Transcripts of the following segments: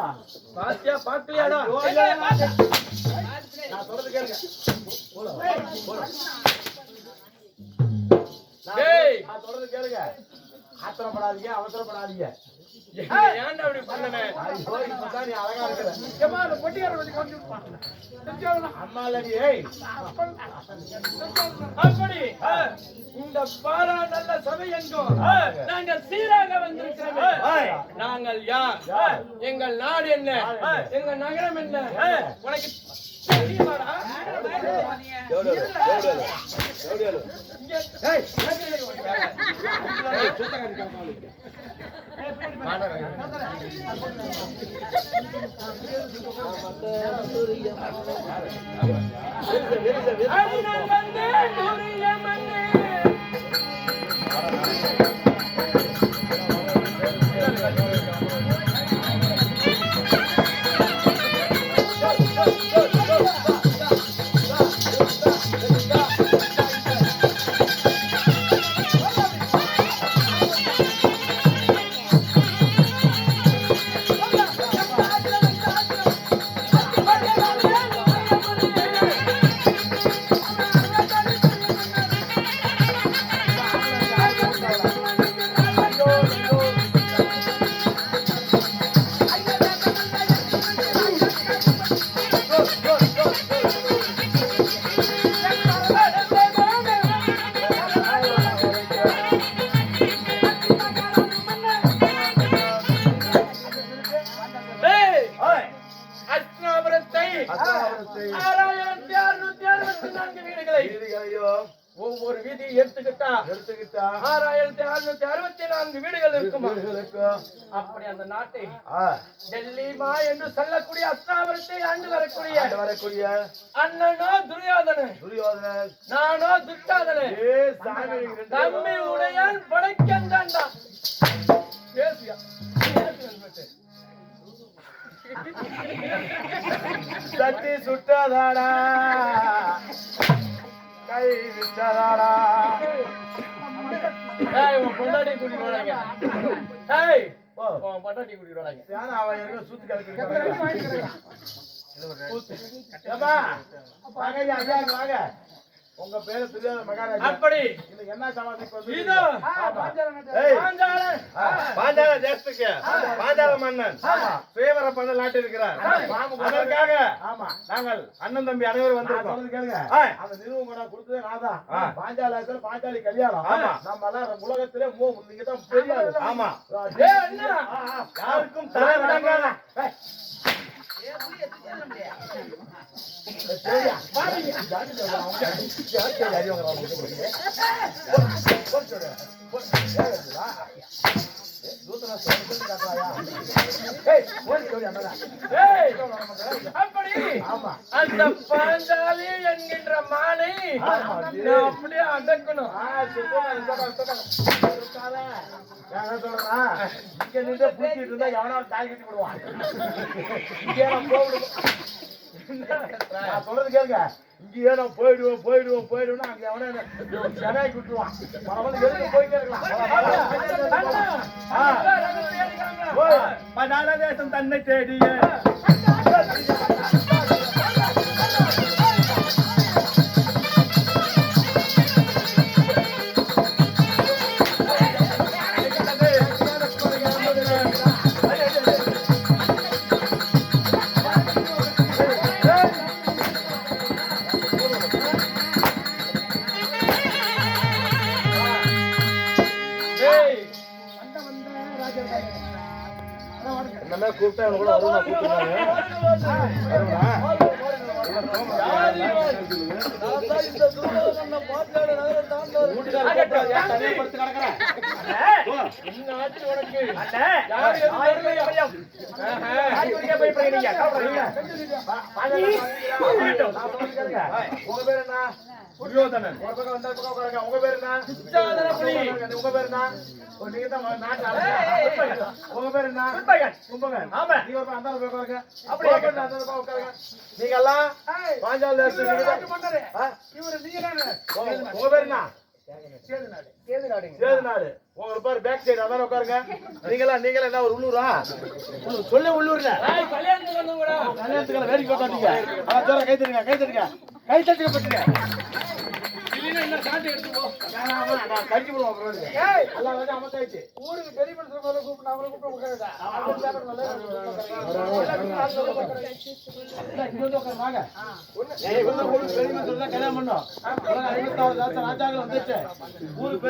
ஆமா பாத்தியா பாக்கலையாடா. நான் சொல்றது கேளுங்க போடு, போடு. நான். சொல்றது- கேளுங்க ஆத்திரப்படாதீங்க அவசரப்படாதீங்க ஏன்டா அப்படி பண்ணனே ஐயோ, இப்பதான் நீ அழகா இருக்கிற ஏம்மா, அந்த பொட்டிக்காரரை கொஞ்சம் கவனிச்சு பாருங்க. தெரிஞ்சவனா? அம்மா இல்ல நீ ஏய் அப்படி இந்த பாரா நல்ல சபை எங்கும் நாங்கள் சீராக வந்திருக்கிறோம். நாங்கள் யார்? எங்கள் நாடு என்ன? நாடு என்ன? எங்க நகரம் என்ன? உனக்கு தெரியுமாடா? இங்க ஆறாயிரத்தி அறுநூத்தி அறுபத்தி நான்கு வீடுகள் இருக்குமா? அப்படி அந்த நாட்டை டெல்லிமா என்று சொல்லக்கூடிய அஸ்தினாபுரத்தை ஆண்டு வரக்கூடிய வரக்கூடிய அண்ணனோ துரியோதனன். துரியோதனன். நானோ துட்டாதனன் தம்பி உடையான் படைக்கந்தாண்டா பேசுயா? சட்டி சுட்டதாடா. கை விட்டதாடா. ஏய் உன் பொண்டாட்டி கூட்டிட்டு வராங்க ஏய் ஓ உன் பொண்டாட்டி கூட்டிட்டு வராங்க யாரும் அவன் எங்க சூத்து கலக்கி வாங்க உங்க பேரு துரியோதன மகாராஜா. அப்படி. இன்னைக்கு என்ன சமாதிக்கு பாஞ்சால தேசத்துக்கு. பாஞ்சால மன்னன். சுயவர பண்ண நாட்டு இருக்கிறார் அதற்காக ஆமா. நாங்கள் அண்ணன் தம்பி அனைவரும் வந்திருக்கோம். கேளுங்க. அந்த நிறுவனம் கூட கொடுத்ததே நான் தான். பாஞ்சாலத்துல பாஞ்சாலி கல்யாணம். ஆமா. நம்ம எல்லாம் உலகத்திலே மூ நீங்க தான் பெரிய ஆளு. ஆமா. யாருக்கும் தலை வணங்காத ஏய். சரியா? அந்த பாஞ்சாலி என்கின்ற. நான் அப்படியே அடக்கணும். இருந்தா எவனாவது தாய் கட்டி விடுவான். சொல்றது கேளுங்க. இங்கேயே நான் போயிடுவோம் போயிடுவோம் போயிடுவோம்னா அங்க எவனா என்ன ஜனாய் விட்டுருவான் பரவாயில்ல எதுக்கு போயிட்டே இருக்கலாம் தேசம் தன்னை தேடிய என்னமே கூப்பிட்டா இவனை கூட வருவா? உங்க பேர் என்ன துரியோதனன். ஒரு பக்கம் வந்தா பக்கம் உட்காருங்க. உங்க பேர் என்ன. உங்க பேர் என்ன? நீங்க தான் நாட்டு. உங்க பேர் என்ன? கும்பகன் ஆமா. நீங்க ஒரு அந்த பக்கம் உட்காருங்க. அப்படியே அந்த பக்கம் உட்காருங்க. நீங்க எல்லாம் பாஞ்சால? இவரு நீங்க உங்க- உங்க பேர் என்ன? உங்களுக்கு பேக் சைடு அதான் உட்காருங்க. நீங்களா நீங்களா என்ன ஒரு உள்ளூரா? சொல்ல உள்ளூர்ல. கல்யாணத்துக்கு வேடிக்கை கை தட்டுங்க கை 哎这个不是 இல்லைன்னா என்ன எடுத்து போ. அப்புறம் எல்லாம் வந்து ஊருக்கு பெரிய மனுஷன் கூப்பிட்டு அவங்கள கூப்பிட்டு உட்காருடா கல்யாணம் பண்ணோம். ஐம்பத்தாறு ராஜா- ராஜாக்கள் வந்துச்சு. ஊருக்கு.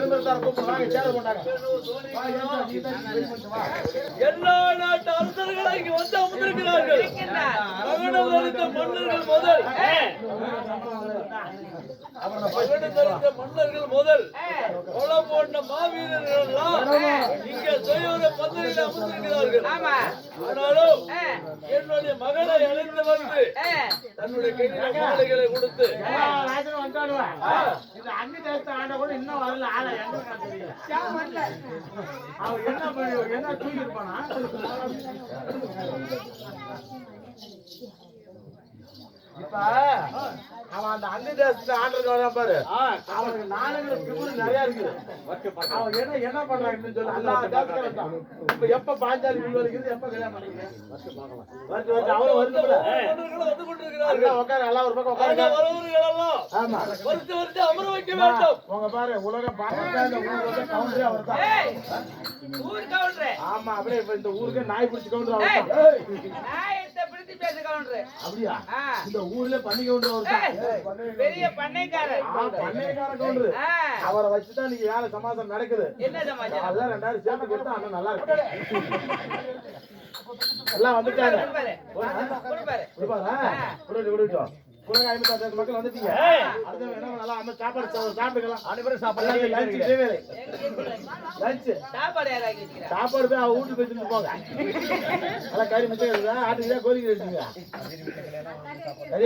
எல்லா நாட்டு அரசர்களும் இங்கு வந்து அமர்ந்திருக்கிறார்கள். மகனம் அளித்த மன்னர்கள் முதல். அளித்த மன்னர்கள் முதல். கொலை போட்ட மாவீரர்கள் எல்லாம் இங்க சுயோர பந்தலில் அமர்ந்திருக்கிறார்கள். ஆனாலும் என்னுடைய மகளை அழைத்து வந்து தன்னுடைய கையில மாலைகளை கொடுத்து இன்னும் வரல, ஆளை எங்க இருக்கான்னு தெரியல. அவன் என்ன பண்ணி- என்ன தூக்கியிருப்பானா? இப்ப அவன் அந்த அன்னி தேசத்து ஆண்டருக்கு வரான் பாரு. அவனுக்கு நாளுங்கிற திமிரு நிறைய இருக்குது. அவன் என்ன என்ன பண்றாங்கன்னு சொல்லி. எல்லா. இப்ப எப்ப பாஞ்சாலி வில்வலிக்குது எப்ப கல்யாணம் பண்ணிக்கிறேன் அவரும் வருதுல உட்காரு எல்லாம் ஒரு பக்கம் எல்லாம் ஆமா. வருஷம் வருஷம் அமர வைக்க வேண்டும். உங்க பாரு உலக பாரத இந்த ஊருக்கு கவுண்டரே அவர்தான். ஊர் கவுண்டரு ஆமா அப்படியே இப்ப இந்த ஊருக்கு நாய் பிடிச்சு கவுண்டர் அவர்தான் நான் எடுத்த பிடித்து பேச கவுண்டரு அப்படியா? ஆ. இந்த ஊர்ல பண்ணி கவுண்டர் அவர்தான் பெரிய பண்ணைக்காரர். ஆ, பண்ணைக்கார கவுண்டர் ஆ. அவரை வச்சுதான் நீங்க வேலை சமாதானம் நடக்குது. என்ன சமாச்சாரம் அதான் ரெண்டாயிரம் சேர்த்து கொடுத்தா அண்ணன் நல்லா இருக்கு எல்லாம் வந்துட்டாங்க கொடுத்து கொடுத்தோம் குலக ஐம்பத்தாறு மக்கள் வந்துட்டீங்க. நல்லா சாப்பாடு சாப்பிட்டுக்கலாம். அனைவரும் சாப்பாடு. லஞ்ச் சாப்பாடு போய் அவ வீட்டுக்கு வச்சுட்டு போங்க. நல்லா கறி மிச்சம் இருக்குதா? ஆட்டுக்கு கோழிக்கு எடுத்தீங்க கறி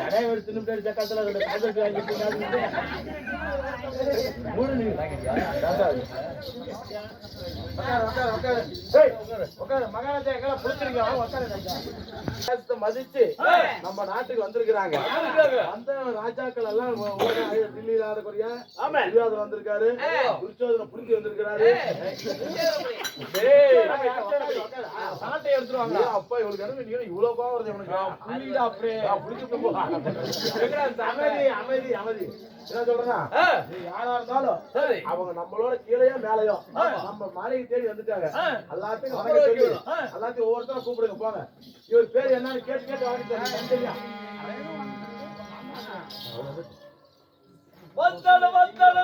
கடை எடுத்து தின்னு சக்கரத்துல ரெண்டு காய்ச்சல் வாங்கிட்டு மூணு நீங்க தாத்தா. உட்காரு, உட்காரு, உட்காரு. ஏய், உட்காரு. மகாராஜா எங்களை பிடிச்சிருக்கீங்க. வாங்க, உட்காரு, ராஜா. தேசத்தை மதிச்சு நம்ம நாட்டுக்கு வந்திருக்கிறாங்க. அந்த ராஜாக்கள் எல்லாம் துரியோதனன் வந்திருக்காரு. துரிச்சோதனை உட்காரு, உட்காரு. சாட்டை எடுத்துட்டு வாங்க. அப்பா இவளுக்கு நீங்க இவ்வளவு கோவம் வருது இவனுக்கு. புரியுதா அப்படியே புடிச்சுட்டு போ. அமைதி அமைதி அமைதி. என்ன சொல்றேன்னா யாரா இருந்தாலும் சரி. அவங்க நம்மளோட கீழேயோ மேலயோ நம்ம மாளிகை தேடி வந்துட்டாங்க. எல்லாத்தையும் வணக்கம் சொல்லி எல்லாத்தையும் ஒவ்வொருத்தரும் கூப்பிடுங்க போங்க. இவர் பேர் என்னன்னு கேட்டு கேட்டு வாங்கிட்டு వందలు వందలు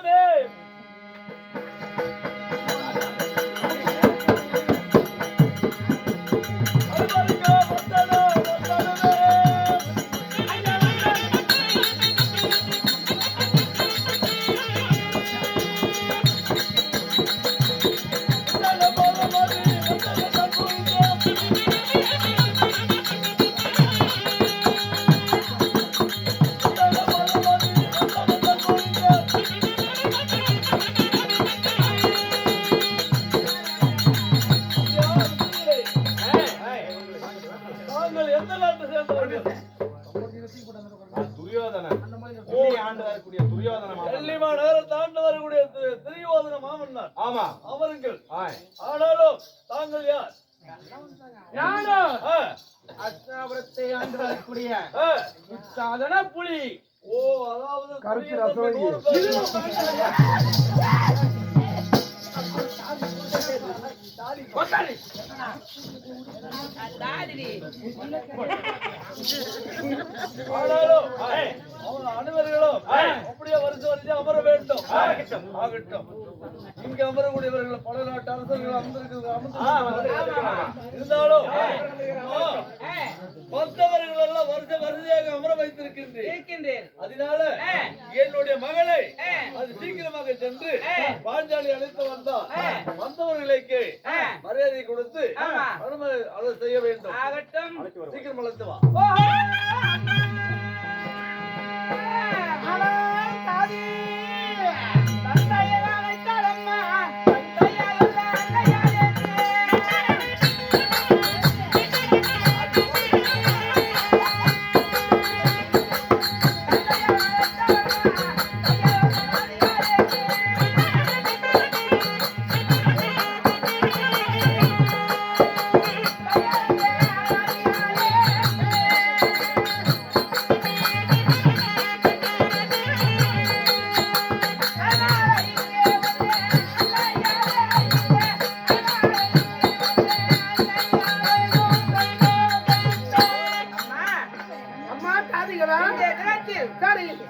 அச்சாபுரத்தை ஆண்டு வரக்கூடிய. சாதன புலி. ஓ அதாவது கருப்பு துரியதன் அனைவர்களும் அப்படியே வருஷம் வருஷம் அமர வேண்டும் ஆகட்டும் இங்க அமரக்கூடியவர்கள் பல நாட்டு அரசர்கள் அமர்ந்திருக்கிறது அமர்ந்திருக்கிறார்கள். இருந்தாலும் ஆ, மற்றவர்கள் எல்லாம் வருஷ வரிசையாக அமர வைத்திருக்கின்றேன் இருக்கின்றேன் அதனால என்னுடைய மகளை அது சீக்கிரமாக சென்று பாஞ்சாலி அழைத்து வந்தால் வந்தவர்களுக்கு மரியாதை கொடுத்து அதை செய்ய வேண்டும். ஆகட்டும். சீக்கிரம் அழைத்து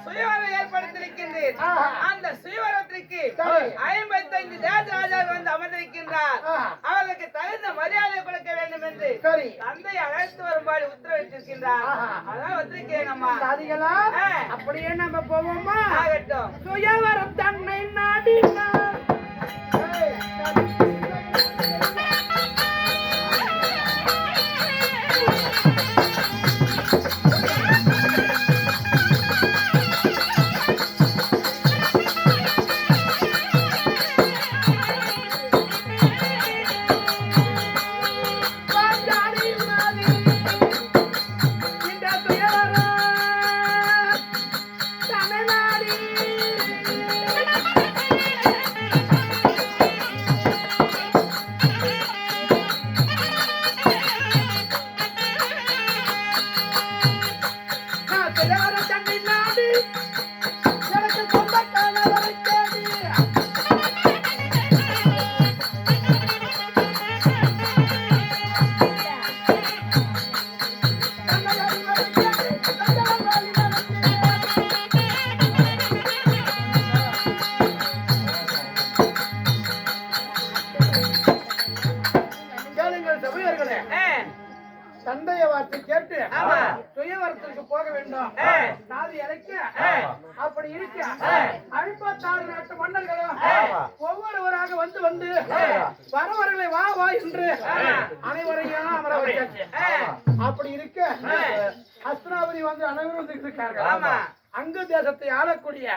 சுயவரம் ஏற்படுத்தியிருக்கின்றேன். அந்த சுயவரத்திற்கு ஐம்பத்தி ஐந்து தேசராஜார் வந்து அமர்ந்திருக்கின்றார். அவர்களுக்கு தகுந்த மரியாதை கொடுக்க வேண்டும் என்று சரி. தந்தை அழைத்து வரும்படி அதான் வந்திருக்கேன் அம்மா அப்படியே நம்ம போவோமா? ஆகட்டும். சுயவரம் தன்னை நாடினார் அப்படி இருக்க ஆ. ஐம்பத்தாறு நாட்டு மன்னர்களும். ஒவ்வொருவராக வந்து வந்து. வரவர்களை வா வா என்று. அனைவரையும் அமர அப்படி இருக்க. அஸ்திராபதி வந்து அனைவரும் வந்து இருக்கார்கள். அங்கு தேசத்தை ஆளக்கூடிய.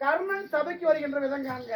கர்ணன் சபைக்கு வருகின்ற விதங்காங்க